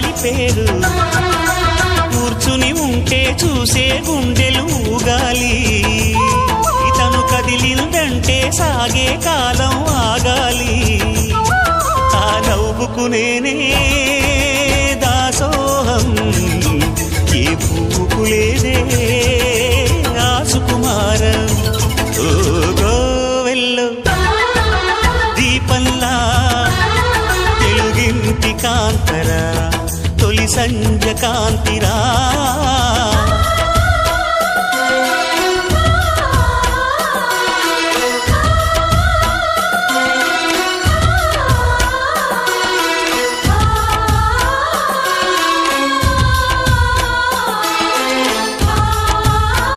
పేరు. కూర్చుని ఉంటే చూసే గుండెలు ఊగాలి ఇతను కదిలిందంటే సాగే కాలం ఆగాలి. ఆ నవ్వుకునేనే దాసోహం. ఏ పువ్వుకు లేదే ఆ ఓ గోవెల్లో దీపంలా తెలుగింటి కాంతరా. తొలి సంజ కాంతిరా